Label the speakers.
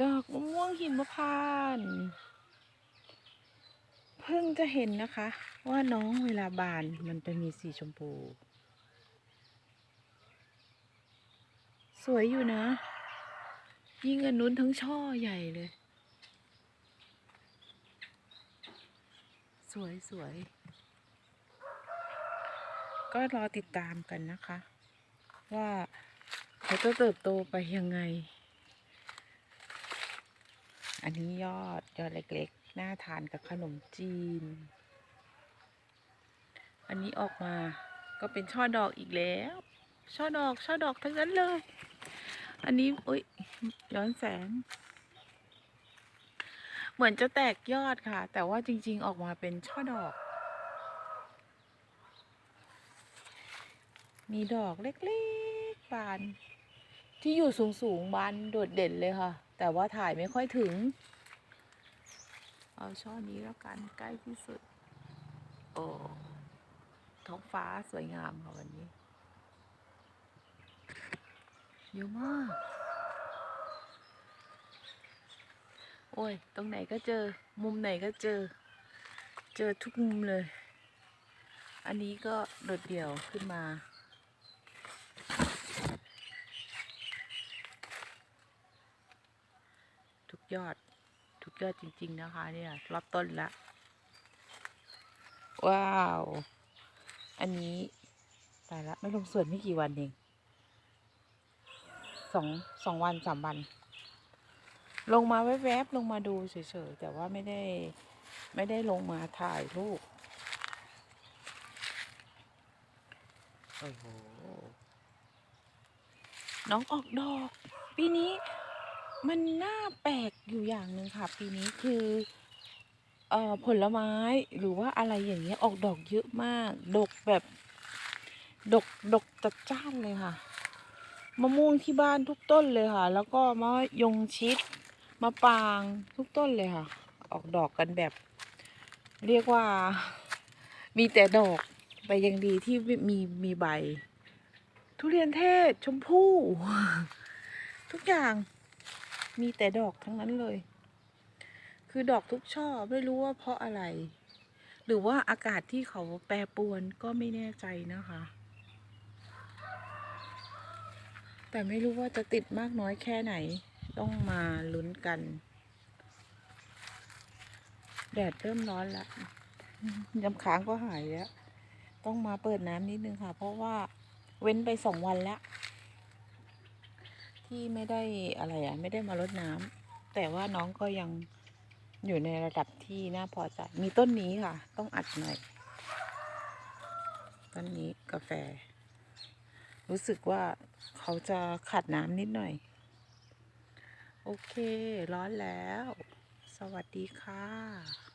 Speaker 1: ดอกมะม่วงหิมพานต์เพิ่งจะเห็นนะคะ ว่าน้องเวลาบานมันจะมีสีชมพู สวยอยู่นะ ยิ่งอันนู้นทั้งช่อใหญ่เลย สวยสวย ก็รอติดตามกันนะคะ ว่าเขาจะเติบโตไปยังไง อันนี้ยอดยอดเล็กๆ น่าทานกับขนมจีน อันนี้ออกมาก็เป็นช่อดอกอีกแล้ว ช่อดอกช่อดอกทั้งนั้นเลย อันนี้อุ้ยย้อนแสง เหมือนจะแตกยอดค่ะ แต่ว่าจริง ๆ ออกมาเป็นช่อดอก มีดอกเล็กๆบาน ที่อยู่สูงๆบานโดดเด่นเลยค่ะ แต่ว่าถ่ายไม่ค่อยถึง เอาช่อนี้แล้วกันใกล้ที่สุด โอ้ท้องฟ้าสวยงามค่ะวันนี้เยอะมาก โอ้ย ตรงไหนก็เจอ มุมไหนก็เจอ เจอทุกมุมเลย อันนี้ก็โดดเดี่ยวขึ้นมา ทุก ยอดทุกยอดจริง ๆ นะคะ เนี่ยรอบต้นละ ว้าว อันนี้ตายละไม่ลงสวนไม่กี่วันเองสองสองวันสามวัน ลงมาแวบๆลงมาดูเฉยๆแต่ว่าไม่ได้ไม่ได้ลงมาถ่ายรูปโอ้โหน้องออกดอก ปีนี้ มันน่าแปลกอยู่อย่างหนึ่งค่ะ ปีนี้คือเอ่อผลไม้หรือว่าอะไรอย่างเงี้ยออกดอกเยอะมาก ดกแบบ ดกดกจัดจ้านเลยค่ะ มะม่วงที่บ้านทุกต้นเลยค่ะ แล้วก็มะยงชิดมะปรางทุกต้นเลยค่ะ ออกดอกกันแบบ เรียกว่า มีแต่ดอกไปยังดีที่มีมีใบ ทุเรียนเทศชมพู่ ทุกอย่าง มีแต่ดอกทั้งนั้นเลย คือดอกทุกช่อไม่รู้ว่าเพราะอะไร หรือว่าอากาศที่เขาแปรปรวนก็ไม่แน่ใจนะคะ แต่ไม่รู้ว่าจะติดมากน้อยแค่ไหน ต้องมาลุ้นกัน แดดเริ่มร้อนแล้วยำค้างก็หายแล้ว ต้องมาเปิดน้ำนิดนึงค่ะ เพราะว่าเว้นไปสองวันแล้ว ที่ไม่ได้อะไรอะไม่ได้มารดน้ำแต่ว่าน้องก็ยังอยู่ในระดับที่น่าพอใจ มีต้นนี้ค่ะ ต้องอัดหน่อย ต้นนี้กาแฟ รู้สึกว่าเขาจะขาดน้ำนิดหน่อย โอเค ร้อนแล้ว สวัสดีค่ะ